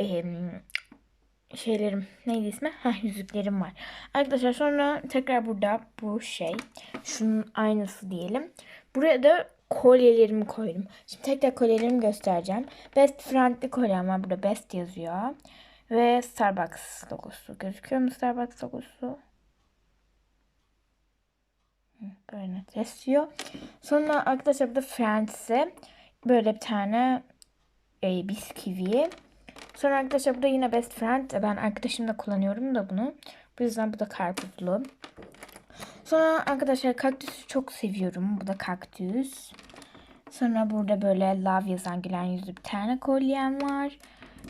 e, şeylerim neydi ismi? Heh, yüzüklerim var. Arkadaşlar sonra tekrar burada bu şey. Şunun aynısı diyelim. Buraya da kolyelerimi koydum. Şimdi tek tek kolyelerimi göstereceğim. Best Friend'li kolyem var. Burada Best yazıyor. Ve Starbucks logosu. Gözüküyor mu Starbucks logosu? Böyle net yazıyor. Sonra arkadaşlar burada Friends'e böyle bir tane e, bisküvi. Sonra arkadaşlar burada yine Best Friend. Ben arkadaşımla kullanıyorum da bunu. Bu yüzden bu da karpuzlu. Sonra arkadaşlar kaktüsü çok seviyorum. Bu da kaktüs. Sonra burada böyle love yazan gülen yüzlü bir tane kolyem var.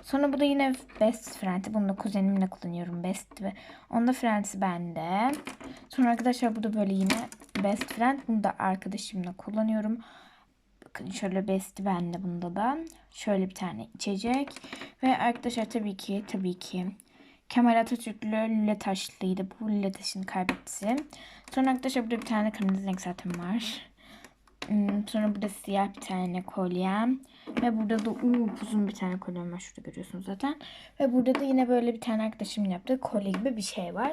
Sonra bu da yine best friend. Bunu da kuzenimle kullanıyorum. Best ve onda friendsi bende. Sonra arkadaşlar bu da böyle yine best friend. Bunu da arkadaşımla kullanıyorum. Şöyle best bende bunda da. Şöyle bir tane içecek. Ve arkadaşlar tabii ki tabii ki Kemal Atatürklü Lüle Taşlı'ydı. Bu Lüle Taşı'nı kaybetti. Sonra arkadaşlar burada bir tane kırmızı renk zaten var. Hmm, Sonra burada siyah bir tane kolyem. Ve burada da uzun bir tane kolyem var. Şurada görüyorsunuz zaten. Ve burada da yine böyle bir tane arkadaşım yaptığı kolye gibi bir şey var.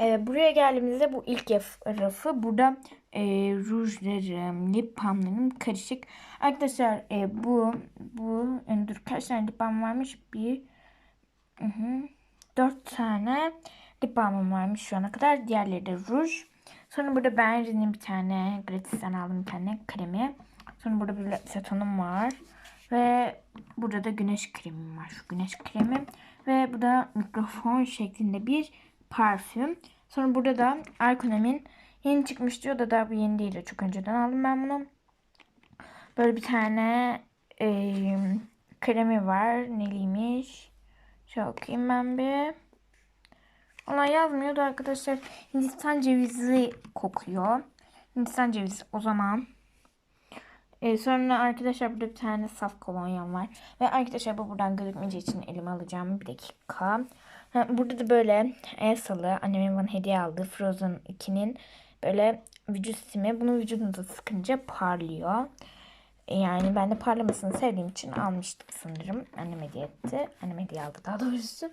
Ee, buraya geldiğimizde bu ilk rafı. Burada e, rujlarım, lip balmlarım karışık. Arkadaşlar e, bu bu e, dur kaç tane lip balm varmış? Bir hı hı, dört tane lip balmım varmış şu ana kadar. Diğerleri de ruj. Sonra burada Benri'nin bir tane gratisten aldım bir tane kremi. Sonra burada bir setonum var. Ve burada da güneş kremim var. Şu güneş kremi. Ve bu da mikrofon şeklinde bir parfüm. Sonra burada da Arkonem'in yeni çıkmış diyor da daha bu yeni değil. Çok önceden aldım ben bunu. Böyle bir tane e, kremi var. Neliymiş? Şöyle okuyayım ben bir. Ona yazmıyordu arkadaşlar. Hindistan cevizi kokuyor. Hindistan cevizi o zaman. Ee, sonra arkadaşlar burada bir tane saf kolonyam var. Ve arkadaşlar bu buradan gözükmeyeceği için elime alacağım. Bir dakika. Ha, burada da böyle Elsa'lı annemin bana hediye aldığı Frozen 2'nin böyle vücut simi. Bunu vücudunuza sıkınca parlıyor. Yani ben de parlamasını sevdiğim için almıştım sanırım. Annem hediye etti. Annem hediye aldı daha doğrusu.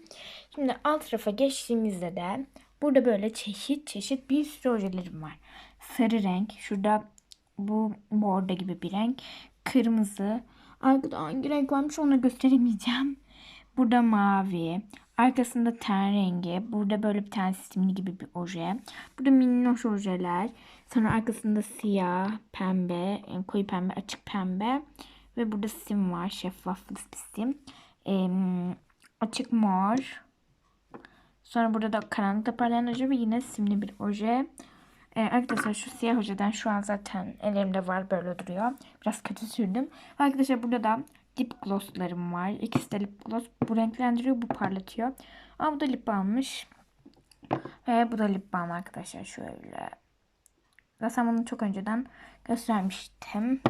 Şimdi alt tarafa geçtiğimizde de burada böyle çeşit çeşit bir sürü ojelerim var. Sarı renk. Şurada bu bordo gibi bir renk. Kırmızı. Arkada hangi renk varmış onu gösteremeyeceğim. Burada mavi. Arkasında ten rengi. Burada böyle bir tane simli gibi bir oje. Burada minnoş ojeler. Sonra arkasında siyah, pembe, koyu pembe, açık pembe. Ve burada sim var. Şeffaf bir sim. Ee, açık mor. Sonra burada da karanlıkta parlayan oje ve yine simli bir oje. Ee, arkadaşlar şu siyah ojeden şu an zaten elimde var böyle duruyor. Biraz kötü sürdüm. Arkadaşlar burada da lip glosslarım var. İkisi de lip gloss. Bu renklendiriyor, bu parlatıyor. Ama bu da lip balmmış. Ve bu da lip balm arkadaşlar şöyle. Zaten bunu çok önceden göstermiştim.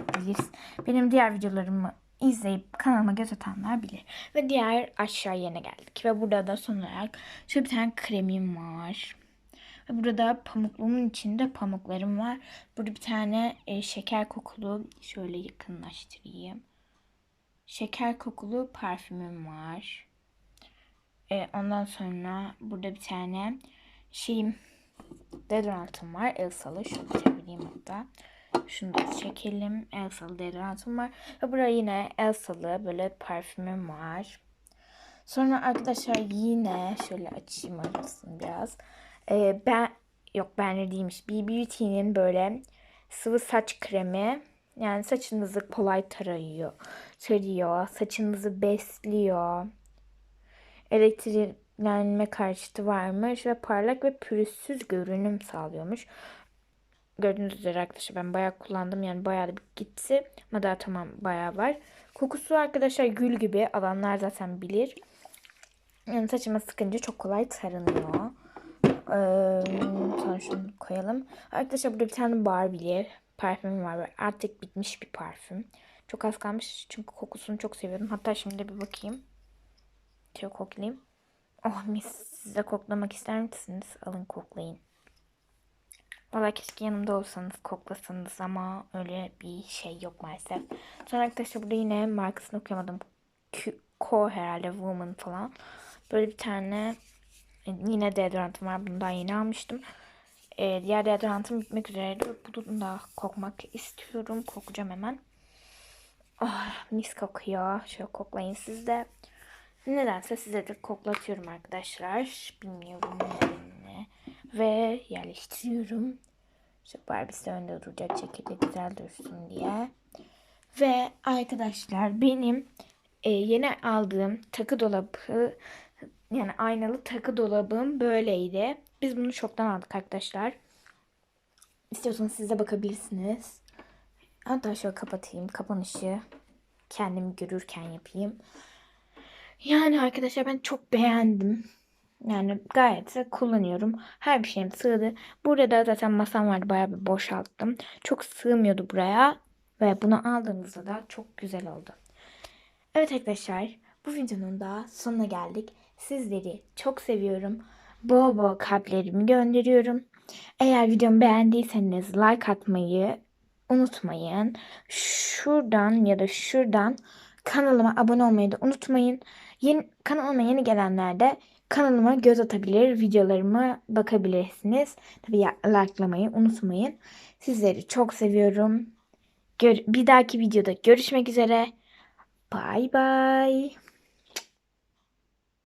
Benim diğer videolarımı izleyip kanalıma göz atanlar bilir. Ve diğer aşağı yerine geldik. Ve burada da son olarak şöyle bir tane kremim var. Burada pamukluğumun içinde pamuklarım var. Burada bir tane e, şeker kokulu şöyle yakınlaştırayım. Şeker kokulu parfümüm var. E, ondan sonra burada bir tane şeyim deodorantım var. Elsa'lı. Şunu çevireyim hatta. Şunu da çekelim. Elsa'lı deodorantım var. Ve burada yine Elsa'lı böyle parfümüm var. Sonra arkadaşlar yine şöyle açayım arasını biraz. Ee, ben yok ben de değilmiş. B Beauty'nin böyle sıvı saç kremi. Yani saçınızı kolay tarıyor. Tarıyor. Saçınızı besliyor. Elektriklenme karşıtı varmış ve parlak ve pürüzsüz görünüm sağlıyormuş. Gördüğünüz üzere arkadaşlar ben bayağı kullandım. Yani bayağı da bir gitti. Ama daha tamam bayağı var. Kokusu arkadaşlar gül gibi. Alanlar zaten bilir. Yani saçıma sıkınca çok kolay taranıyor. Sonra şunu koyalım. Arkadaşlar burada bir tane Barbie parfüm var. Artık bitmiş bir parfüm. Çok az kalmış çünkü kokusunu çok seviyorum. Hatta şimdi bir bakayım. Şöyle koklayayım. Oh mis size koklamak ister misiniz? Alın koklayın. Valla keşke yanımda olsanız koklasanız ama öyle bir şey yok maalesef. Sonra arkadaşlar burada yine markasını okuyamadım. Q Co herhalde Woman falan. Böyle bir tane yine deodorantım var. Bundan yeni almıştım. E, diğer deodorantım bitmek üzereydi. Bunu da kokmak istiyorum. Kokacağım hemen. Oh, mis kokuyor. Şöyle koklayın siz de. Nedense size de koklatıyorum arkadaşlar. Bilmiyorum nedenini. Ve yerleştiriyorum. Şu Barbie'si önde duracak şekilde güzel dursun diye. Ve arkadaşlar benim e, yeni aldığım takı dolabı yani aynalı takı dolabım böyleydi. Biz bunu şoktan aldık arkadaşlar. İstiyorsanız siz de bakabilirsiniz. Hatta şöyle kapatayım kapanışı. Kendimi görürken yapayım. Yani arkadaşlar ben çok beğendim. Yani gayet de kullanıyorum. Her bir şeyim sığdı. Burada da zaten masam vardı. Bayağı bir boşalttım. Çok sığmıyordu buraya. Ve bunu aldığımızda da çok güzel oldu. Evet arkadaşlar. Bu videonun da sonuna geldik. Sizleri çok seviyorum. Bol bol kalplerimi gönderiyorum. Eğer videomu beğendiyseniz like atmayı unutmayın. Şuradan ya da şuradan kanalıma abone olmayı da unutmayın. Yeni, kanalıma yeni gelenler de kanalıma göz atabilir, videolarıma bakabilirsiniz. Tabii likelamayı unutmayın. Sizleri çok seviyorum. Gör, bir dahaki videoda görüşmek üzere. Bye bye.